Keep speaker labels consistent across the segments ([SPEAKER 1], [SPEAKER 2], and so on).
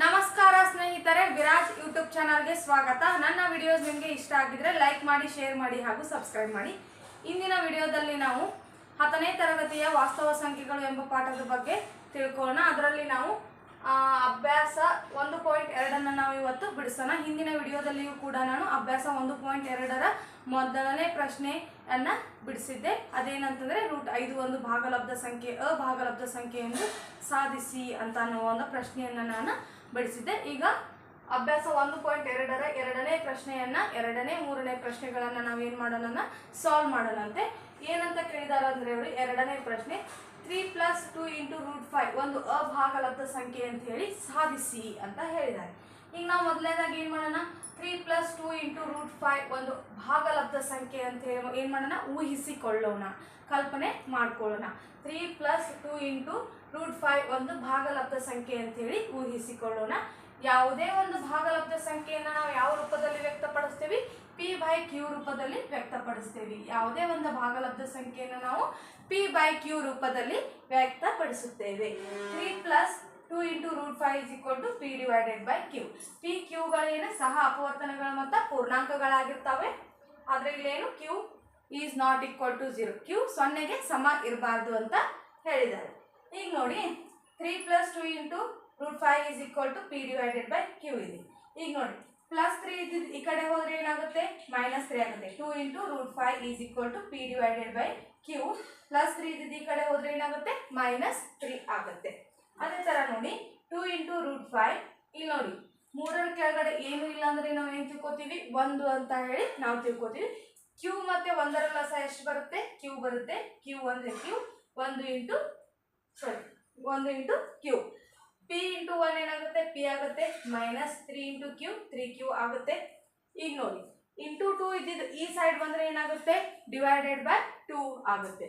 [SPEAKER 1] ನಮಸ್ಕಾರ ಸ್ನೇಹಿತರೆ, ವಿರಾಜ್ ಯೂಟ್ಯೂಬ್ ಚಾನಲ್ಗೆ ಸ್ವಾಗತ. ನನ್ನ ವಿಡಿಯೋಸ್ ನಿಮಗೆ ಇಷ್ಟ ಆಗಿದ್ರೆ ಲೈಕ್ ಮಾಡಿ ಶೇರ್ ಮಾಡಿ ಹಾಗೂ ಸಬ್ಸ್ಕ್ರೈಬ್ ಮಾಡಿ. ಇಂದಿನ ವಿಡಿಯೋದಲ್ಲಿ ನಾವು ಹತ್ತನೇ ತರಗತಿಯ ವಾಸ್ತವ ಸಂಖ್ಯೆಗಳು ಎಂಬ ಪಾಠದ ಬಗ್ಗೆ ತಿಳ್ಕೊಳ್ಳೋಣ. ಅದರಲ್ಲಿ ನಾವು ಅಭ್ಯಾಸ ಒಂದು ಪಾಯಿಂಟ್ ಎರಡನ್ನು ನಾವು ಇವತ್ತು ಬಿಡಿಸೋಣ. ಹಿಂದಿನ ವಿಡಿಯೋದಲ್ಲಿಯೂ ಕೂಡ ನಾನು ಅಭ್ಯಾಸ ಒಂದು ಪಾಯಿಂಟ್ ಎರಡರ ಮೊದಲನೇ ಪ್ರಶ್ನೆಯನ್ನು ಬಿಡಿಸಿದ್ದೆ. ಅದೇನಂತಂದ್ರೆ ರೂಟ್ ಐದು ಒಂದು ಭಾಗಲಬ್ಧ ಸಂಖ್ಯೆ, ಅಭಾಗಲಬ್ಧ ಸಂಖ್ಯೆ ಎಂದು ಸಾಧಿಸಿ ಅಂತ ಅನ್ನೋ ಒಂದು ಪ್ರಶ್ನೆಯನ್ನ ನಾನು ಬಿಡಿಸಿದ್ದೆ. ಈಗ ಅಭ್ಯಾಸ ಒಂದು ಪಾಯಿಂಟ್ ಎರಡರ ಎರಡನೇ ಪ್ರಶ್ನೆಯನ್ನ, ಎರಡನೇ, ಮೂರನೇ ಪ್ರಶ್ನೆಗಳನ್ನ ನಾವೇನ್ ಮಾಡೋಣ ಸಾಲ್ವ್ ಮಾಡೋಣಂತೆ. ಏನಂತ ಕೇಳಿದಾರೆ ಅಂದ್ರೆ ಅವರು, ಎರಡನೇ ಪ್ರಶ್ನೆ three plus two into root five ಒಂದು ಅಭಾಗಲಬ್ಧ ಸಂಖ್ಯೆ ಅಂತ ಹೇಳಿ ಸಾಧಿಸಿ ಅಂತ ಹೇಳಿದ್ದಾರೆ ಈಗ ನಾವು ಮೊದಲನೇದಾಗಿ ಏನು ಮಾಡೋಣ? Three plus two into root five ಒಂದು ಭಾಗಲಬ್ಧ ಸಂಖ್ಯೆ ಅಂತ ಹೇಳಿ ಏನು ಮಾಡೋಣ? ಊಹಿಸಿಕೊಳ್ಳೋಣ. ಕಲ್ಪನೆ ಮಾಡ್ಕೊಳ್ಳೋಣ. Three plus two into root five ಒಂದು ಭಾಗಲಬ್ಧ ಸಂಖ್ಯೆ ಅಂತೇಳಿ ಊಹಿಸಿಕೊಳ್ಳೋಣ. ಯಾವುದೇ ಒಂದು ಭಾಗಲಬ್ಧ ಸಂಖ್ಯೆಯನ್ನು ನಾವು ಯಾವ ರೂಪದಲ್ಲಿ ವ್ಯಕ್ತಪಡಿಸ್ತೀವಿ? ಪಿ ಬೈ ಕ್ಯೂ ರೂಪದಲ್ಲಿ ವ್ಯಕ್ತಪಡಿಸ್ತೇವೆ. ಯಾವುದೇ ಒಂದು ಭಾಗಲಬ್ಧ ಸಂಖ್ಯೆಯನ್ನು ನಾವು ಪಿ ಬೈ ಕ್ಯೂ ರೂಪದಲ್ಲಿ ವ್ಯಕ್ತಪಡಿಸುತ್ತೇವೆ. Three plus two into root five is equal to P divided by Q P ಕ್ಯೂಗಳೇನು ಸಹ ಅಪವರ್ತನಗಳು ಮತ್ತು ಪೂರ್ಣಾಂಕಗಳಾಗಿರ್ತವೆ. ಆದರೆ ಇಲ್ಲೇನು Q is not equal to zero Q ಸೊನ್ನೆಗೆ ಸಮ ಇರಬಾರ್ದು ಅಂತ ಹೇಳಿದ್ದಾರೆ. ಈಗ ನೋಡಿ three plus two into root five is equal to P divided by Q ಇದೆ ಈಗ ನೋಡಿ ಪ್ಲಸ್ ತ್ರೀ ಇದ್ದಿದ್ದು ಈ ಕಡೆ ಹೋದರೆ ಏನಾಗುತ್ತೆ? ಮೈನಸ್ ತ್ರೀ ಆಗುತ್ತೆ. Two into root five is equal to P divided by Q plus three ಇದ್ದಿದ್ದು ಈ ಕಡೆ ಹೋದರೆ ಏನಾಗುತ್ತೆ? ಮೈನಸ್ ತ್ರೀ ಆಗುತ್ತೆ. ಅದೇ ಥರ ನೋಡಿ ಟೂ ಇಂಟು ರೂಟ್ ಫೈವ್ ಇಲ್ಲಿ ನೋಡಿ, ಮೂರರ ಕೆಳಗಡೆ ಏನು ಇಲ್ಲ ಅಂದ್ರೆ ನಾವು ಏನು ತಿಳ್ಕೊತೀವಿ? ಒಂದು ಅಂತ ಹೇಳಿ ನಾವು ತಿಳ್ಕೊತೀವಿ. ಕ್ಯೂ ಮತ್ತೆ ಒಂದರ ಲಸ ಎಷ್ಟು ಬರುತ್ತೆ? ಕ್ಯೂ ಬರುತ್ತೆ. ಕ್ಯೂ ಅಂದರೆ ಕ್ಯೂ ಒಂದು ಇಂಟು ಸಾರಿ ಒಂದು into Q P into one ಏನಾಗುತ್ತೆ? ಪಿ ಆಗುತ್ತೆ. Minus three into Q three Q ಆಗುತ್ತೆ. ಈಗ ನೋಡಿ ಇಂಟು ಟೂ ಇದ್ದಿದ್ದು ಈ ಸೈಡ್ ಬಂದರೆ ಏನಾಗುತ್ತೆ? ಡಿವೈಡೆಡ್ ಬೈ ಟೂ ಆಗುತ್ತೆ.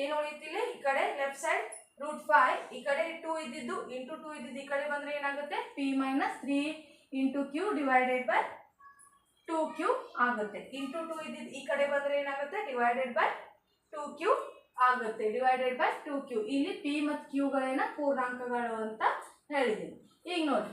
[SPEAKER 1] ಏನು ಉಳಿತಿಲ್ಲ ಈ ಕಡೆ ಲೆಫ್ಟ್ ಸೈಡ್ ರೂಟ್ ಫೈವ್ ಈ ಕಡೆ ಟೂ ಇದ್ದಿದ್ದು ಇಂಟು ಟೂ ಇದ್ದಿದ್ದು ಈ ಕಡೆ ಬಂದರೆ ಏನಾಗುತ್ತೆ? P minus three into Q divided by two Q ಆಗುತ್ತೆ. ಇಂಟು ಟೂ ಇದ್ದಿದ್ದು ಈ ಕಡೆ ಬಂದರೆ ಏನಾಗುತ್ತೆ? ಡಿವೈಡೆಡ್ ಬೈ ಟೂ ಕ್ಯೂ ಆಗುತ್ತೆ. ಡಿವೈಡೆಡ್ ಬೈ ಟು ಕ್ಯೂ ಇಲ್ಲಿ ಪಿ ಮತ್ತು ಕ್ಯೂಗಳೇನ ಪೂರ್ಣಾಂಕಗಳು ಅಂತ ಹೇಳಿದ್ದೀನಿ. ಈಗ ನೋಡಿ.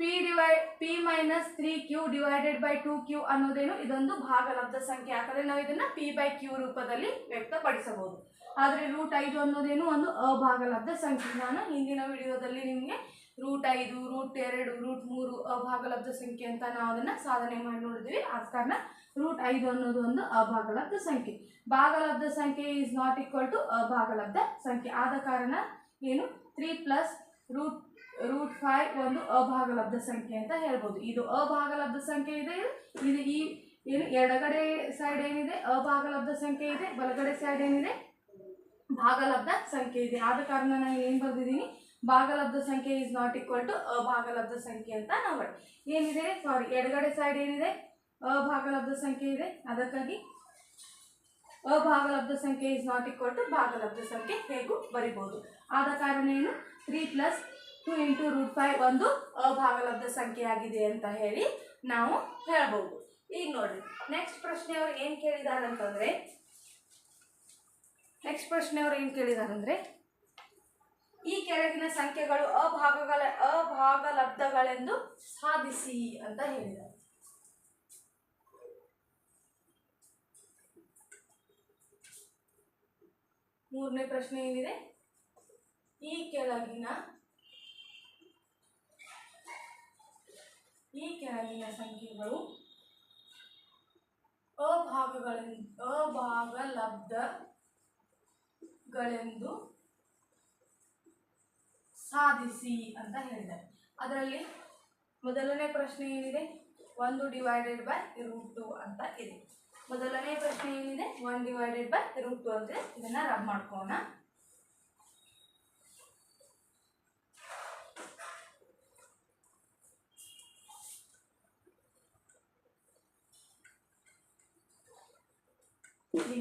[SPEAKER 1] P divide P minus three Q divided by two Q ಅನ್ನೋದೇನು ಇದೊಂದು ಭಾಗಲಬ್ಧ ಸಂಖ್ಯೆ. ಯಾಕಂದರೆ ನಾವು ಇದನ್ನು ಪಿ ಬೈ ಕ್ಯೂ ರೂಪದಲ್ಲಿ ವ್ಯಕ್ತಪಡಿಸಬಹುದು. ಆದರೆ ರೂಟ್ ಐದು ಅನ್ನೋದೇನು ಒಂದು ಅಭಾಗಲಬ್ಧ ಸಂಖ್ಯೆ ನಾನು ಹಿಂದಿನ ವಿಡಿಯೋದಲ್ಲಿ ನಿಮಗೆ ರೂಟ್ ಐದು ರೂಟ್ ಎರಡು ರೂಟ್ ಮೂರು ಅಭಾಗಲಬ್ಧ ಸಂಖ್ಯೆ ಅಂತ ನಾವು ಅದನ್ನು ಸಾಧನೆ ಮಾಡಿ ನೋಡಿದ್ವಿ. ಆದ ಕಾರಣ ರೂಟ್ ಐದು ಅನ್ನೋದು ಒಂದು ಅಭಾಗಲಬ್ಧ ಸಂಖ್ಯೆ. ಭಾಗಲಬ್ಧ ಸಂಖ್ಯೆ ಈಸ್ ನಾಟ್ ಈಕ್ವಲ್ ಟು ಅಭಾಗಲಬ್ಧ ಸಂಖ್ಯೆ. ಆದ ಕಾರಣ ಏನು? Three plus root root five ಒಂದು ಅಭಾಗಲಬ್ಧ ಸಂಖ್ಯೆ ಅಂತ ಹೇಳ್ಬೋದು. ಇದು ಅಭಾಗಲಬ್ಧ ಸಂಖ್ಯೆ ಇದೆ, ಇದು ಈ ಏನು, ಎಡಗಡೆ ಸೈಡ್ ಏನಿದೆ? ಅಭಾಗಲಬ್ಧ ಸಂಖ್ಯೆ ಇದೆ, ಬಲಗಡೆ ಸೈಡ್ ಏನಿದೆ? ಭಾಗಲಬ್ಧ ಸಂಖ್ಯೆ ಇದೆ. ಆದ ಕಾರಣ ನಾನು ಏನು ಬರೆದಿದ್ದೀನಿ? ಭಾಗಲಬ್ಧ ಸಂಖ್ಯೆ ಇಸ್ ನಾಟ್ ಈಕ್ವಲ್ ಟು ಅಭಾಗಲಬ್ಧ ಸಂಖ್ಯೆ ಅಂತ ನಾವು ಏನಿದೆ? ಸಾರಿ ಎಡಗಡೆ ಸೈಡ್ ಏನಿದೆ? ಅಭಾಗಲಬ್ಧ ಸಂಖ್ಯೆ ಇದೆ. ಅದಕ್ಕಾಗಿ ಅಭಾಗಲಬ್ಧ ಸಂಖ್ಯೆ ಇಸ್ ನಾಟ್ ಈಕ್ವಲ್ ಟು ಭಾಗಲಬ್ಧ ಸಂಖ್ಯೆ ಹೇಗೂ ಬರಿಬೋದು. ಆದ ಕಾರಣ ಏನು? Three plus two into root five ಒಂದು ಅಭಾಗಲಬ್ಧ ಸಂಖ್ಯೆ ಆಗಿದೆ ಅಂತ ಹೇಳಿ ನಾವು ಹೇಳ್ಬೋದು. ಈಗ ನೋಡ್ರಿ ನೆಕ್ಸ್ಟ್ ಪ್ರಶ್ನೆ ಅವ್ರು ಏನು ಕೇಳಿದಾರಂತಂದರೆ ನೆಕ್ಸ್ಟ್ ಪ್ರಶ್ನೆ ಅವ್ರು ಏನು ಕೇಳಿದ್ದಾರೆ ಅಂದ್ರೆ, ಈ ಕೆಳಗಿನ ಸಂಖ್ಯೆಗಳು ಅಭಾಗಗಳ, ಅಭಾಗಲಬ್ಧಗಳೆಂದು ಸಾಧಿಸಿ ಅಂತ ಹೇಳಿದ್ದಾರೆ ಮೂರನೇ ಪ್ರಶ್ನೆ ಏನಿದೆ? ಈ ಕೆಳಗಿನ ಈ ಕೆಳಗಿನ ಸಂಖ್ಯೆಗಳು ಅಭಾಗಗಳೆಂದು ಅಭಾಗಲಬ್ಧಗಳೆಂದು ಸಾಧಿಸಿ ಅಂತ ಹೇಳಿದ್ದಾರೆ. ಅದರಲ್ಲಿ ಮೊದಲನೇ ಪ್ರಶ್ನೆ ಏನಿದೆ? ಒಂದು ಡಿವೈಡೆಡ್ ಬೈ ರೂಟ್ ಟು ಅಂತ ಇದೆ. ಮೊದಲನೇ ಪ್ರಶ್ನೆ ಏನಿದೆ? One divided by root two ಅಂದರೆ ಇದನ್ನು ರಬ್ ಮಾಡ್ಕೋಣ.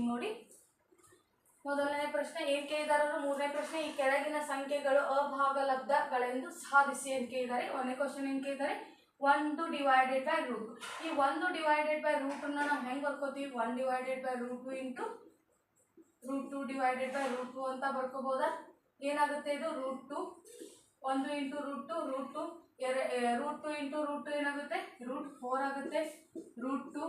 [SPEAKER 1] ನೋಡಿ. ಮೊದಲನೇ ಪ್ರಶ್ನೆ, ಏನ್ ಕೇಳಿದಾರೆ ಅಂದ್ರೆ ಮೂರನೇ ಪ್ರಶ್ನೆ, ಈ ಕೆಳಗಿನ ಸಂಖ್ಯೆಗಳು ಅಭಾಗಲಬ್ಧಗಳೆಂದು ಸಾಧಿಸಿ ಅಂತ ಕೇಳಿದ್ದಾರೆ ಒಂದನೇ ಕ್ವಶನ್ ಏನ್ ಕೇಳಿದ್ದಾರೆ ಒಂದು ಡಿವೈಡೆಡ್ ಬೈ ರೂಟ್ ಈ ಒಂದು ಡಿವೈಡೆಡ್ ಬೈ ರೂಟನ್ನು ನಾವು ಹೆಂಗೆ ಬರ್ಕೋತೀವಿ? One divided by root two into root two divided by root two ಅಂತ ಬರ್ಕೋಬೋದಾ? ಏನಾಗುತ್ತೆ ಇದು? ರೂಟ್ ಟು ಒಂದು into root two root two ಎರ root two into root two ಏನಾಗುತ್ತೆ? ರೂಟ್ ಫೋರ್ ಆಗುತ್ತೆ. ರೂಟ್ ಟು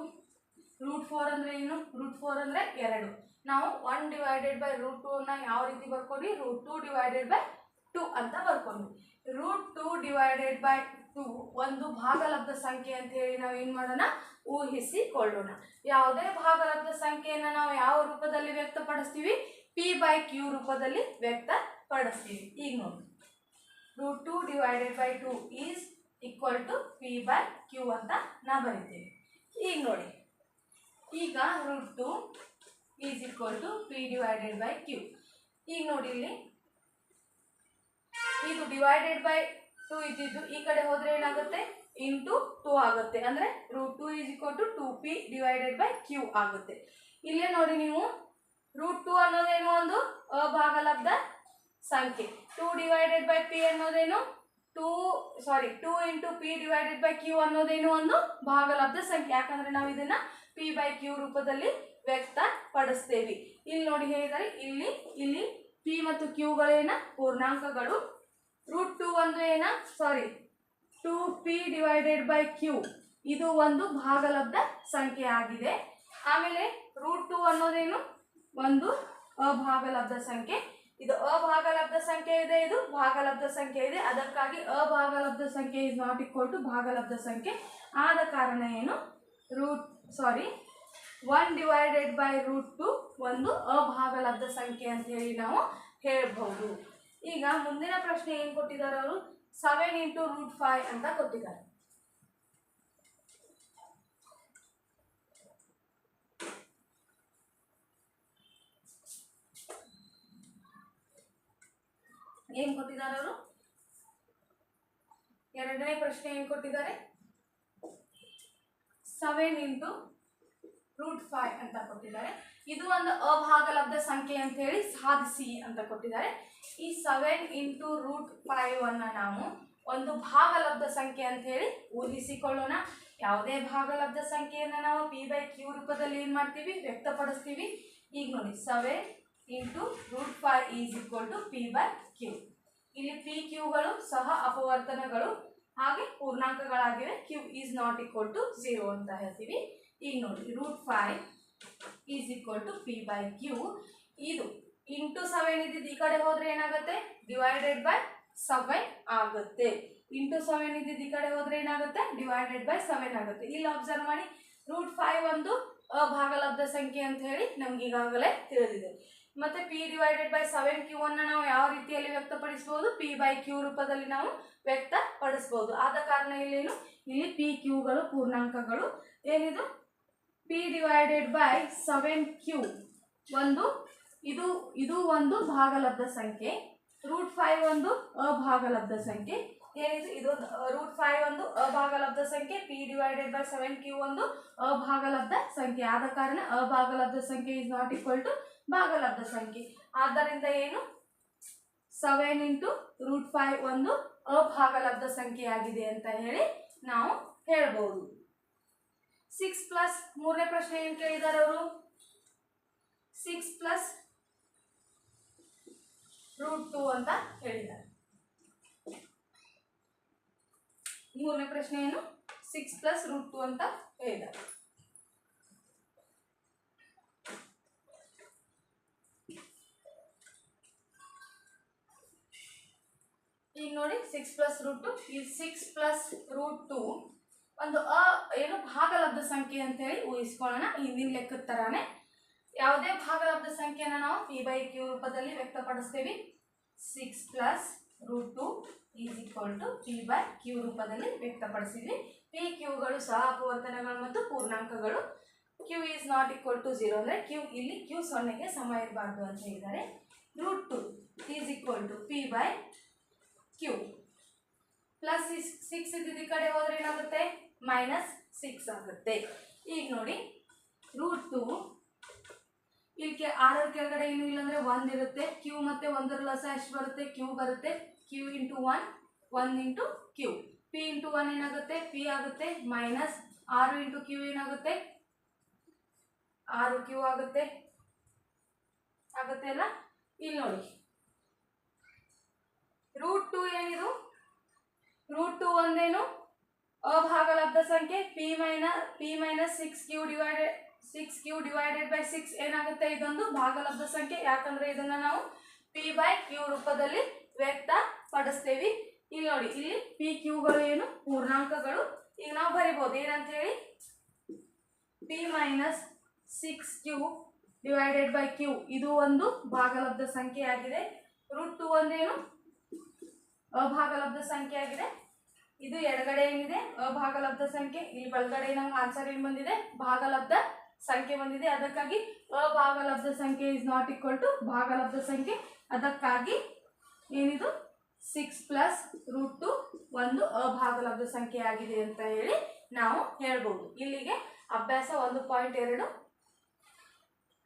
[SPEAKER 1] ರೂಟ್ ಫೋರ್ ಅಂದರೆ ಏನು? ರೂಟ್ ಫೋರ್ ಅಂದರೆ ಎರಡು. ನಾವು ಒನ್ ಡಿವೈಡೆಡ್ ಬೈ ರೂಟ್ ಟೂನ ಯಾವ ರೀತಿ ಬರ್ಕೊಂಡ್ವಿ? Root two divided by two ಅಂತ ಬರ್ಕೊಂಡ್ವಿ. Root two divided by two ಒಂದು ಭಾಗಲಬ್ಧ ಸಂಖ್ಯೆ ಅಂತ ಹೇಳಿ ನಾವು ಏನು ಮಾಡೋಣ? ಊಹಿಸಿಕೊಳ್ಳೋಣ ಯಾವುದೇ ಭಾಗಲಬ್ಧ ಸಂಖ್ಯೆಯನ್ನು ನಾವು ಯಾವ ರೂಪದಲ್ಲಿ ವ್ಯಕ್ತಪಡಿಸ್ತೀವಿ? ಪಿ ಬೈ ಕ್ಯೂ ರೂಪದಲ್ಲಿ ವ್ಯಕ್ತಪಡಿಸ್ತೀವಿ. ಈಗ ನೋಡಿ. Root two divided by two is equal to P by Q ಅಂತ ನಾ ಬರಿತೀವಿ. ಈಗ ನೋಡಿ. ಈಗ root two is equal to P divided by Q ಈಗ ನೋಡಿ ಇಲ್ಲಿ. ಇದು ಡಿವೈಡೆಡ್ ಬೈ ಟು ಇದ್ದಿದ್ದು ಈ ಕಡೆ ಹೋದ್ರೆ ಏನಾಗುತ್ತೆ? ಇಂಟು ಟು ಆಗುತ್ತೆ. ಅಂದ್ರೆ root two is equal to two P divided by Q ಆಗುತ್ತೆ. ಇಲ್ಲೇ ನೋಡಿ ನೀವು. ರೂಟ್ ಟು ಅನ್ನೋದೇನು ಒಂದು ಅಭಾಗಲಬ್ಧ ಸಂಖ್ಯೆ. Two divided by P ಅನ್ನೋದೇನು? Two sorry two into P divided by Q ಅನ್ನೋದೇನು ಒಂದು ಭಾಗಲಬ್ಧ ಸಂಖ್ಯೆ. ಯಾಕಂದ್ರೆ ನಾವು ಇದನ್ನ ಪಿ ಬೈ ಕ್ಯೂ ರೂಪದಲ್ಲಿ ವ್ಯಕ್ತಪಡಿಸ್ತೇವೆ ಇಲ್ಲಿ ನೋಡಿ ಹೇಳಿದರೆ, ಇಲ್ಲಿ ಇಲ್ಲಿ ಪಿ ಮತ್ತು ಕ್ಯೂಗಳೇನ ಪೂರ್ಣಾಂಕಗಳು. ರೂಟ್ ಟು ಒಂದು ಏನ? Sorry two P divided by Q ಇದು ಒಂದು ಭಾಗಲಬ್ಧ ಸಂಖ್ಯೆ ಆಗಿದೆ. ಆಮೇಲೆ ರೂಟ್ ಟು ಅನ್ನೋದೇನು? ಒಂದು ಅಭಾಗಲಬ್ಧ ಸಂಖ್ಯೆ. ಇದು ಅಭಾಗಲಬ್ಧ ಸಂಖ್ಯೆ ಇದೆ, ಇದು ಭಾಗಲಬ್ಧ ಸಂಖ್ಯೆ ಇದೆ. ಅದಕ್ಕಾಗಿ ಅಭಾಗಲಬ್ಧ ಸಂಖ್ಯೆ ಇಸ್ ನಾಟ್ ಈಕ್ವಲ್ ಟು ಭಾಗಲಬ್ಧ ಸಂಖ್ಯೆ. ಆದ ಕಾರಣ ಏನು? Root sorry one divided by root two ಒಂದು ಅಭಾಗಲಬ್ಧ ಸಂಖ್ಯೆ ಅಂತ ಹೇಳಿ ನಾವು ಹೇಳ್ಬೋದು ಈಗ ಮುಂದಿನ ಪ್ರಶ್ನೆ ಏನು ಕೊಟ್ಟಿದ್ದಾರೆ ಅವರು? ಸೆವೆನ್ ಇಂಟು ರೂಟ್ ಫೈವ್ ಅಂತ ಕೊಟ್ಟಿದ್ದಾರೆ. ಏನ್ ಕೊಟ್ಟಿದ್ದಾರೆ ಅವರು? ಎರಡನೇ ಪ್ರಶ್ನೆ ಏನ್ ಕೊಟ್ಟಿದ್ದಾರೆ? ಸೆವೆನ್ ಇಂಟು ರೂಟ್ ಫೈವ್ ಅಂತ ಕೊಟ್ಟಿದ್ದಾರೆ. ಇದು ಒಂದು ಅಭಾಗಲಬ್ಧ ಸಂಖ್ಯೆ ಅಂತ ಹೇಳಿ ಸಾಧಿಸಿ ಅಂತ ಕೊಟ್ಟಿದ್ದಾರೆ. ಈ ಸೆವೆನ್ ಇಂಟು ರೂಟ್ ಫೈವ್ ಅನ್ನ ನಾವು ಒಂದು ಭಾಗಲಬ್ಧ ಸಂಖ್ಯೆ ಅಂತ ಹೇಳಿ ಊಹಿಸಿಕೊಳ್ಳೋಣ. ಯಾವುದೇ ಭಾಗಲಬ್ಧ ಸಂಖ್ಯೆಯನ್ನು ನಾವು ಪಿ ಬೈ ಕ್ಯೂ ರೂಪದಲ್ಲಿ ಏನು ಮಾಡ್ತೀವಿ? ವ್ಯಕ್ತಪಡಿಸ್ತೀವಿ. ಈಗ ನೋಡಿ seven into root five is equal to P by Q ಇಲ್ಲಿ ಪಿ ಕ್ಯೂಗಳು ಸಹ ಅಪವರ್ತನಗಳು. ಹಾಗೆ ಪೂರ್ಣಾಂಕಗಳಾಗಿವೆ. Q is not equal to zero ಅಂತ ಹೇಳ್ತೀವಿ. ಈಗ ನೋಡಿ root five is equal to P by Q ಇದು ಇಂಟು ಸೆವೆನ್ ಇದ್ದಿದ್ದು ಈ ಕಡೆ ಹೋದರೆ ಏನಾಗುತ್ತೆ? ಡಿವೈಡೆಡ್ ಬೈ ಸೆವೆನ್ ಆಗುತ್ತೆ. ಇಂಟು ಸೆವೆನ್ ಇದ್ದಿದ್ದು ಈ ಕಡೆ ಹೋದರೆ ಏನಾಗುತ್ತೆ? ಡಿವೈಡೆಡ್ ಬೈ ಸೆವೆನ್ ಆಗುತ್ತೆ. ಇಲ್ಲಿ ಅಬ್ಸರ್ವ್ ಮಾಡಿ ರೂಟ್ ಫೈವ್ ಒಂದು ಅಭಾಗಲಬ್ಧ ಸಂಖ್ಯೆ ಅಂತ ಹೇಳಿ ನಮ್ಗೆ ಈಗಾಗಲೇ ತಿಳಿದಿದೆ. ಮತ್ತೆ P divided by seven Q ಅನ್ನ ನಾವು ಯಾವ ರೀತಿಯಲ್ಲಿ ವ್ಯಕ್ತಪಡಿಸಬಹುದು ಪಿ ಬೈ ಕ್ಯೂ ರೂಪದಲ್ಲಿ ನಾವು ವ್ಯಕ್ತಪಡಿಸಬಹುದು ಆದ ಕಾರಣ ಇಲ್ಲೇನು? ಇಲ್ಲಿ ಪಿ ಕ್ಯೂಗಳು ಪೂರ್ಣಾಂಕಗಳು. ಏನಿದು? P divided by seven Q ಒಂದು, ಇದು ಇದು ಒಂದು ಭಾಗಲಬ್ಧ ಸಂಖ್ಯೆ. ರೂಟ್ ಫೈವ್ ಒಂದು ಅಭಾಗಲಬ್ಧ ಸಂಖ್ಯೆ. ಏನಿದು? ಇದು ರೂಟ್ ಫೈವ್ ಒಂದು ಅಭಾಗಲಬ್ಧ ಸಂಖ್ಯೆ. P divided by seven Q ಒಂದು ಅಭಾಗಲಬ್ಧ ಸಂಖ್ಯೆ. ಆದ ಕಾರಣ ಅಭಾಗಲಬ್ಧ ಸಂಖ್ಯೆ ಇಸ್ ನಾಟ್ ಈಕ್ವಲ್ ಟು ಭಾಗಲಬ್ಧ ಸಂಖ್ಯೆ. ಆದ್ದರಿಂದ ಏನು? ಸೆವೆನ್ ಇಂಟು ರೂಟ್ ಫೈವ್ ಒಂದು ಅಭಾಗಲಬ್ಧ ಸಂಖ್ಯೆ ಆಗಿದೆ ಅಂತ ಹೇಳಿ ನಾವು ಹೇಳ್ಬೋದು. ಸಿಕ್ಸ್ ಪ್ಲಸ್ ಮೂರನೇ ಪ್ರಶ್ನೆ ಏನು ಕೇಳಿದ್ದಾರೆ ಅವರು? ಸಿಕ್ಸ್ ಪ್ಲಸ್ ರೂಟ್ ಟು ಅಂತ ಹೇಳಿದ್ದಾರೆ. ಮೂರನೇ ಪ್ರಶ್ನೆ ಏನು? ಸಿಕ್ಸ್ ಪ್ಲಸ್ ರೂಟ್ ಟು ಅಂತ ಹೇಳಿದ್ದಾರೆ. ಈಗ ನೋಡಿ ಸಿಕ್ಸ್ ಪ್ಲಸ್ ರೂಟ್ ಟು ಈ ಸಿಕ್ಸ್ ಪ್ಲಸ್ ರೂಟ್ ಟು ಒಂದು ಅ, ಏನು ಭಾಗಲಬ್ಧ ಸಂಖ್ಯೆ ಅಂತ ಹೇಳಿ ಊಹಿಸ್ಕೊಳ್ಳೋಣ ಹಿಂದಿನ ಲೆಕ್ಕದ ಥರಾನೇ ಯಾವುದೇ ಭಾಗಲಬ್ಧ ಸಂಖ್ಯೆಯನ್ನು ನಾವು ಪಿ ಬೈ ಕ್ಯೂ ರೂಪದಲ್ಲಿ ವ್ಯಕ್ತಪಡಿಸ್ತೀವಿ. Six plus root two is equal to P by Q ರೂಪದಲ್ಲಿ ವ್ಯಕ್ತಪಡಿಸಿದ್ವಿ. ಪಿ ಕ್ಯೂಗಳು ಸಹ ಅಪವರ್ತನಗಳು ಮತ್ತು ಪೂರ್ಣಾಂಕಗಳು. Q is not equal to zero ಅಂದರೆ ಕ್ಯೂ ಇಲ್ಲಿ ಕ್ಯೂ ಸೊನ್ನೆಗೆ ಸಮ ಇರಬಾರ್ದು ಅಂತ ಹೇಳಿದ್ದಾರೆ. Root two is equal to P by Q plus six ಇದ್ದಿದ್ದು ಕಡೆ ಹೋದ್ರೆ ಏನಾಗುತ್ತೆ? ಮೈನಸ್ ಸಿಕ್ಸ್ ಆಗುತ್ತೆ. ಈಗ ನೋಡಿ ರೂಟ್ ಟು ಇಲ್ಲಿ ಆರರ ಕೆಳಗಡೆ ಏನು ಇಲ್ಲ ಅಂದರೆ ಒಂದು ಇರುತ್ತೆ. ಕ್ಯೂ ಮತ್ತು ಒಂದರ ಲಸ ಎಷ್ಟು ಬರುತ್ತೆ? ಕ್ಯೂ ಬರುತ್ತೆ. Q into one one into Q P into one ಏನಾಗುತ್ತೆ? ಪಿ ಆಗುತ್ತೆ. ಮೈನಸ್ ಆರು ಇಂಟು ಕ್ಯೂ ಏನಾಗುತ್ತೆ? ಆರು ಕ್ಯೂ ಆಗುತ್ತೆ. ಆಗುತ್ತೆ ಅಲ್ಲ? ಇಲ್ಲಿ ನೋಡಿ ರೂಟ್ ಟು ಏನಿದು ಒಂದೇನು ಅಭಾಗಲಬ್ಧ ಸಂಖ್ಯೆ P minus P minus six Q divided six Q divided by six ಏನಾಗುತ್ತೆ? ಇದೊಂದು ಭಾಗಲಬ್ಧ ಸಂಖ್ಯೆ. ಯಾಕಂದ್ರೆ ಇದನ್ನ ನಾವು ಪಿ ಬೈ ಕ್ಯೂ ರೂಪದಲ್ಲಿ ವ್ಯಕ್ತ ಪಡಿಸ್ತೇವೆ ಇಲ್ಲಿ ನೋಡಿ, ಇಲ್ಲಿ ಪಿ ಕ್ಯೂಗಳು ಏನು? ಪೂರ್ಣಾಂಕಗಳು. ಈಗ ನಾವು ಬರಿಬೋದು. ಏನಂತ ಹೇಳಿ P minus six Q divided by Q ಇದು ಒಂದು ಭಾಗಲಬ್ಧ ಸಂಖ್ಯೆ ಆಗಿದೆ ರೂಟ್ ಟು ಒಂದೇನು? ಅಭಾಗಲಬ್ಧ ಸಂಖ್ಯೆ ಆಗಿದೆ ಇದು ಎಡಗಡೆ ಏನಿದೆ? ಅಭಾಗಲಬ್ಧ ಸಂಖ್ಯೆ. ಇಲ್ಲಿ ಬಲಗಡೆ ನಮ್ಗೆ ಆನ್ಸರ್ ಏನು ಬಂದಿದೆ? ಭಾಗಲಬ್ಧ ಸಂಖ್ಯೆ ಬಂದಿದೆ. ಅದಕ್ಕಾಗಿ ಅಭಾಗಲಬ್ಧ ಸಂಖ್ಯೆ ಇಸ್ ನಾಟ್ ಈಕ್ವಲ್ ಟು ಭಾಗಲಬ್ಧ ಸಂಖ್ಯೆ. ಅದಕ್ಕಾಗಿ ಏನಿದು? ಸಿಕ್ಸ್ ಪ್ಲಸ್ ರೂಟ್ ಟು ಒಂದು ಅಭಾಗಲಬ್ಧ ಸಂಖ್ಯೆ ಆಗಿದೆ ಅಂತ ಹೇಳಿ ನಾವು ಹೇಳ್ಬೋದು. ಇಲ್ಲಿಗೆ ಅಭ್ಯಾಸ ಒಂದು ಪಾಯಿಂಟ್ ಎರಡು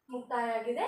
[SPEAKER 1] ಮುಕ್ತಾಯ ಆಗಿದೆ.